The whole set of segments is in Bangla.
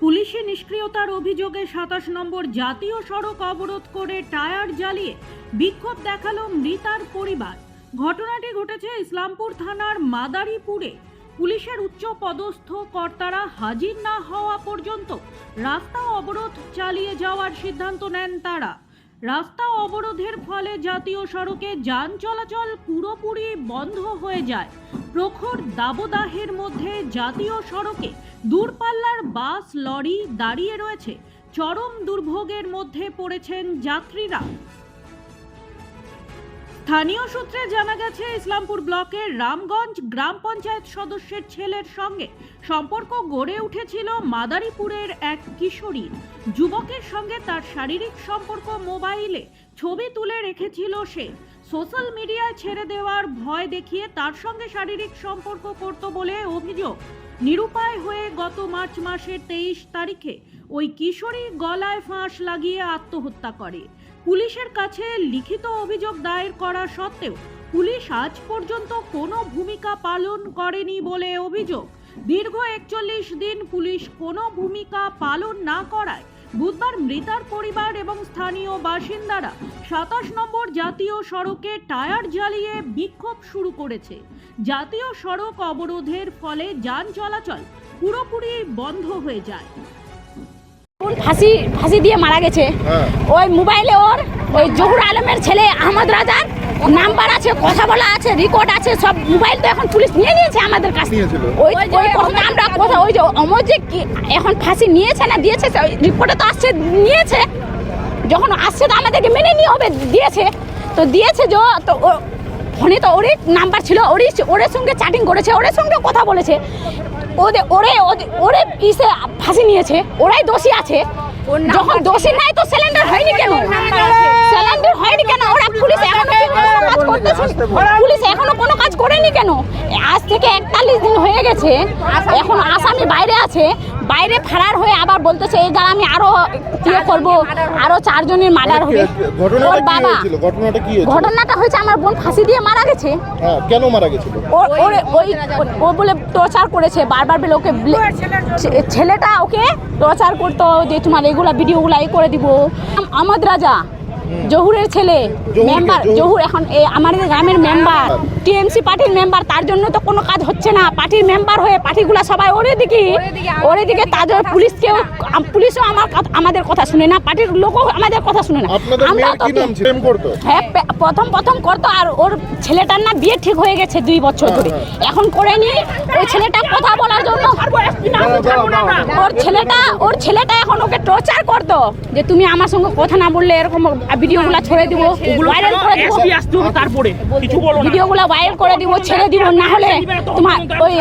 পুলিশি নিষ্ক্রিয়তার অভিযোগে সাতাশ নম্বর জাতীয় সড়ক অবরোধ করে টায়ার জ্বালিয়ে বিক্ষোভ দেখাল মৃতার পরিবার। ঘটনাটি ঘটেছে ইসলামপুর থানার মাদারীপুরে। পুলিশের উচ্চ পদস্থ কর্তারা হাজির না হওয়া পর্যন্ত রাস্তা অবরোধ চালিয়ে যাওয়ার সিদ্ধান্ত নেন তারা। রাস্তা অবরোধের ফলে জাতীয় সড়কে যান চলাচল পুরোপুরি বন্ধ হয়ে যায়। প্রখর দাবদাহের মধ্যে জাতীয় সড়কে দূরপাল্লার বাস, লরি দাঁড়িয়ে রয়েছে। চরম দুর্ভোগের মধ্যে পড়েছেন যাত্রীরা। স্থানীয় সূত্রে জানা গেছে, ইসলামপুর ব্লকের রামগঞ্জ গ্রাম পঞ্চায়েত সদস্যের ছেলের সঙ্গে সম্পর্ক গড়ে উঠেছিল মাদারীপুরের এক কিশোরী। যুবকের সঙ্গে তার শারীরিক সম্পর্ক মোবাইলে ছবি তুলে রেখেছিল সে। সোশ্যাল মিডিয়ায় ছেড়ে দেওয়ার ভয় দেখিয়ে তার সঙ্গে শারীরিক সম্পর্ক করত বলে অভিযোগ। নিরুপায় হয়ে গত মার্চ মাসের তেইশ তারিখে ওই কিশোরী গলায় ফাঁস লাগিয়ে আত্মহত্যা করে। পুলিশের কাছে লিখিত অভিযোগ দায়ের করা সত্ত্বেও পুলিশ আজ পর্যন্ত কোনো ভূমিকা পালন করেনি বলে অভিযোগ। দীর্ঘ একচল্লিশ দিন পুলিশ কোনো ভূমিকা পালন না করায় বুধবার মৃতার পরিবার এবং স্থানীয় বাসিন্দারা সাতাশ নম্বর জাতীয় সড়কে টায়ার জ্বালিয়ে বিক্ষোভ শুরু করেছে। জাতীয় সড়ক অবরোধের ফলে যান চলাচল পুরোপুরি বন্ধ হয়ে যায়। ফাঁসি ফাঁসি দিয়ে মারা গেছে। হ্যাঁ। ওই মোবাইলে ওর ওই জহুর আলমের ছেলে আহমদ রাজার নাম্বার আছে কথা বলা আছে রেকর্ড আছে সব মোবাইল তো এখন পুলিশ নিয়ে নিয়েছে আমাদের কাছ? ওই ওই আমরা কথা ওই যে অমর যে কি- এখন ফাঁসি নিয়েছে না দিয়েছে রিপোর্টে তো আসছে নিয়েছে। যখন আসছে তো আমাদেরকে মেনে নিয়ে হবে দিয়েছে। তো দিয়েছে যে তো ও- ফোনে তো ওরই নাম্বার ছিল ওরই ওরের সঙ্গে চ্যাটিং করেছে ওরের সঙ্গে কথা বলেছে। ওদের ওরে ওদের- ওরে ইসে ফাঁসি নিয়েছে ওরাই দোষী আছে। যখন দোষী নাই তো সিলিন্ডার হয়নি কেন? সিলিন্ডার হয়নি কেন? ওরা পুলিশ এখনও কোনো কাজ করতেছে? পুলিশ এখনও কোনো কাজ করেনি কেন? আজ থেকে একতাল্লিশ দিন হয়ে গেছে। এখন আসামি বাইরে আছে। বাইরে ফারার হয়ে আবার বলতেছে এই দ্বারা আমি আরও ইয়ে করব আরও চারজনের মার্ডার হবে। ঘটনাটা ওর কি বাবা ঘটনাটা কি ঘটনাটা হয়েছে আমার বোন ফাঁসি দিয়ে মারা গেছে। হ্যাঁ কেন মারা গেছিল? ওই ও বলে টর্চার করেছে বারবার বলে ওকে ব্লে- ছে- ছেলেটা ওকে টর্চার করতো যে তোমার এগুলা ভিডিওগুলা এই করে দিব। আম- আমদ রাজা জহুরের ছেলে মেম্বার জহুর। জহুর এখন এ আমাদের গ্রামের মেম্বার টিএমসি পার্টির মেম্বার তার জন্য তো কোনো কাজ হচ্ছে না। পার্টির মেম্বার হয়ে পার্টিগুলা সবাই ওরে দিকে ওরে দিকে তাদের পুলিশকেও পুলিশও আমার আমাদের কথা শুনে না পার্টির লোকও আমাদের কথা শুনে না। হ্যাঁ প্রথম প্রথম করতো আর ওর ছেলেটার না বিয়ে ঠিক হয়ে গেছে দুই বছর ধরে। এখন করেনি ওই ছেলেটা কথা বলার জন্য ওর ছেলেটা ওর ছেলেটা এখন ওকে টর্চার করতো। যে তুমি আমার সঙ্গে কথা না বললে এরকম ভিডিওগুলো ছেড়ে দিব ভাইরাল করে দিব। তারপরে কিছু বলো না। ভিডিওগুলো ভাইরাল করে দিব ছেড়ে দিব না হলে তোমার ওই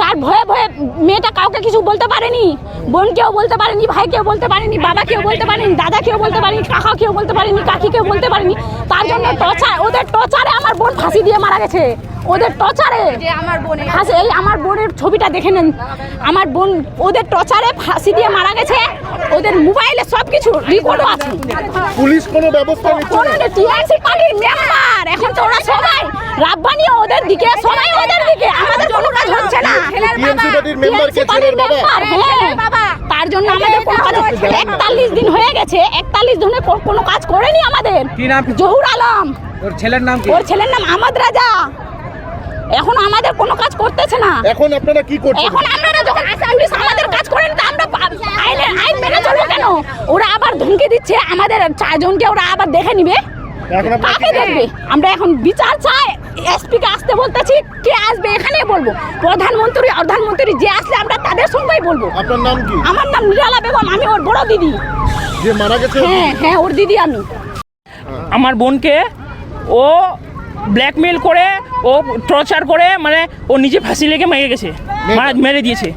তার ভয়ে ভয়ে মেয়েটা কাউকে কিছু বলতে পারেনি বোনকেও বলতে পারেনি। ভাই কেউ বলতে পারেনি বাবা কেউ বলতে পারেনি দাদা কেউ বলতে পারেনি কাকা কেউ বলতে পারেনি কাকি কেউ বলতে পারেনি। তার জন্য টর্চার ওদের টর্চারে আমার বোন ফাঁসি দিয়ে মারা গেছে। ওদের টর্চারে আমার বোন ফাঁসি এই আমার বোনের ছবিটা দেখে নেন। আমার বোন ওদের টর্চারে ফাঁসি দিয়ে মারা গেছে। ওদের মোবাইলে সব কিছু রেকর্ডও আছে। পুলিশ কোনো ব্যবস্থা নিচ্ছে কোনো না টিআরসি পার্টির মেম্বার এখন তো ওরা সবাই রাব্বানি ওদের দিকে সবাই ওদের দিকে। আমাদের কোনো কাজ হচ্ছে না। TMC পার্টির মেম্বার কে ছেলের বাবা হ্যাঁ। তার জন্য আমাদের কোনো কাজ একতাল্লিশ দিন হয়ে গেছে। একতাল্লিশ দিনে কোনো কাজ করেনি আমাদের। জহুর আলম। ওর ছেলের নাম ওর ছেলের নাম আহমদ রাজা। এখন আমাদের কোনো কাজ করতেছে না। এখন আপনারা কি করছেন? এখন আপনারা যখন পুলিশ আমাদের কাজ করেন তা আমরা আইনের আইন মেনে চলবো কেন? ওরা আবার ধমকি দিচ্ছে। আমাদের চারজনকে ওরা আবার দেখে নিবে। এখন কাকে দেখবে? আমরা এখন বিচার চাই। এসপি কে আসতে বলতেছি কে আসবে এখানে বলব। প্রধানমন্ত্রী প্রধানমন্ত্রী যে আসলে আমরা তাদের সঙ্গেই বলব। আপনার নাম কি? আমার নাম নিরালা বেগম আমি ওর বড় দিদি। যে মারা গেছে? হ্যাঁ হ্যাঁ ওর দিদি আমি। আমার বোনকে ও ব্ল্যাকমেল করে ও টর্চার করে মানে ও নিজে ফাঁসি লেগে মেরে গেছে মারা মেরে দিয়েছে।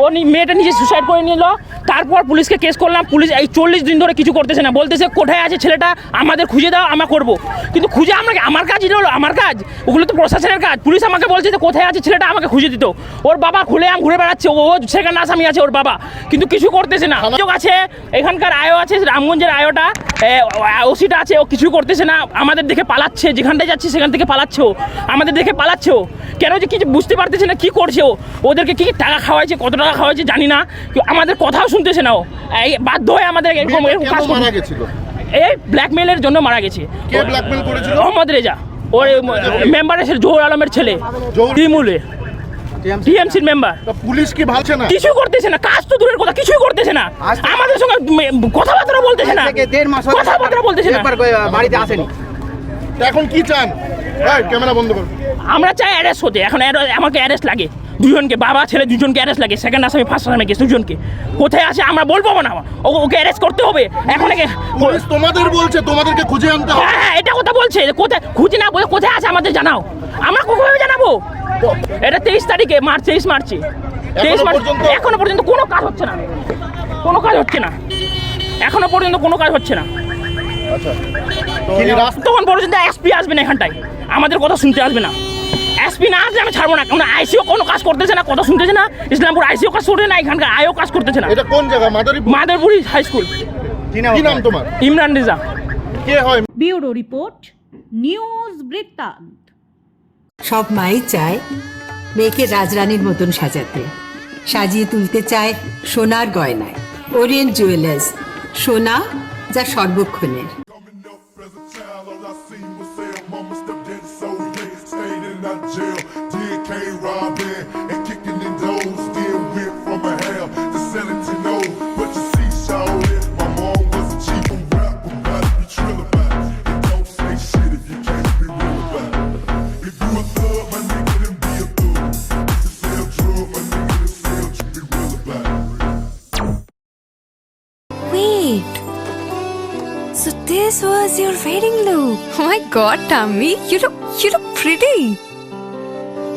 ও মেয়েটা নিজে সুসাইড করে নিল। তারপর পুলিশকে কেস করলাম। পুলিশ এই চল্লিশ দিন ধরে কিছু করতেছে না। বলতেছে, কোথায় আছে ছেলেটা? আমাদের খুঁজে দাও, আমরা করব। কিন্তু খুঁজে আমরা আমার কাজ এটা হলো, আমার কাজ? ওগুলো তো প্রশাসনের কাজ। পুলিশ আমাকে বলছে যে, কোথায় আছে ছেলেটা? আমাকে খুঁজে দিত। ওর বাবা খুলে আম ঘুরে বেড়াচ্ছে। ও সেখানে আসামি আছে ওর বাবা। কিন্তু কিছু করতেছে না। অভিযোগ আছে, এখানকার আয়ও আছে, রামগঞ্জের আয়োটা। ওসিটা আছে, ও কিছু করতেছে না। আমাদের দেখে পালাচ্ছে, যেখানটায় যাচ্ছে সেখান থেকে পালাচ্ছে আমাদের দেখে পালাচ্ছে কেন যে কিছু বুঝতে পারতেছে না, কি করছে ও? ওদেরকে কি টাকা খাওয়াইছে, কত টাকা খাওয়াইছে জানি না। কেউ আমাদের কথাও শুনতেছে না ও। এই বাধ্য হয়ে আমাদের এরকম এরকম কাজ মারা গেছিল? এই ব্ল্যাকমেলের জন্য মারা গেছে। কে blackmail করেছিল? মোহাম্মদ রেজা। ওর মেম্বার এসে জোহর আলমের ছেলে তৃণমূলে টিএমসির মেম্বার তা পুলিশ কি ভালছে না? কিছুই করতেছে না। কাজ তো দূরের কথা কিছুই করতেছে না। আমাদের সঙ্গে কথাবার্তা বলতেছে না। কথাবার্তা বলতেছে না। বাড়িতে আসেনি। এখন কি চান? এই ক্যামেরা বন্ধ করো। আমরা চাই অ্যারেস্ট হতে। এখন আমাকে অ্যারেস্ট লাগে। দুজনকে বাবা ছেলে দুজনকে অ্যারেস্ট লাগে। সেকেন্ড আসামি ফার্স্ট আসামি কেস দুজনকে। কোথায় আছে আমরা বলব না ওকে অ্যারেস্ট করতে হবে। এখন পুলিশ তোমাদের বলছে তোমাদেরকে খুঁজে আনতে হবে। হ্যাঁ হ্যাঁ, এটা কথা বলছে। কোথায় খুঁজে না বলে কোথায় আছে আমাদের জানাও। আমরা কখন জানাব? এটা তেইশ তারিখে মার্চ তেইশ মার্চে। তেইশ মার্চ? এখনও পর্যন্ত কোনো কাজ হচ্ছে না। কোনো কাজ হচ্ছে না। এখনও পর্যন্ত কোনো কাজ হচ্ছে না। আচ্ছা। তখন পর্যন্ত এসপি আসবে না এখানটায়। আমাদের কথা শুনতে আসবে না। এসপি না আসলে আমি ছাড়বো না। কারণ আইসিও কোনো কাজ করতেছে না কথা শুনতেছে না। ইসলামপুর আইসিও কাজ করতে না এখানকার আইও কাজ করতেছে না। এটা কোন জায়গা? মাদারীপুর? মাদারপুরি হাই স্কুল কি নাম তোমার? ইমরান রেজা। কে হয়? ব্যুরো রিপোর্ট নিউজ বৃত্তান্ত। সব মাই চায় মেয়েকে রাজরানীর মতন সাজাতে। সাজিয়ে তুলতে চায় সোনার গয়নায়। ওরিয়েন্ট জুয়েলার্স সোনা যা সর্বক্ষণের। Stayed in that jail. Did K robbing and kicking in doors, still went from a hell to selling to know. But you see, Shawty, my mom was a cheap and rap about it, be trill about it. And don't say shit if you can't be real about it. If you a thug, my nigga, then be a thug. If you sell drugs, my nigga, then sell, you be real about it. Wait. So this was your wedding look. Oh my god, Tammy, you look you look pretty.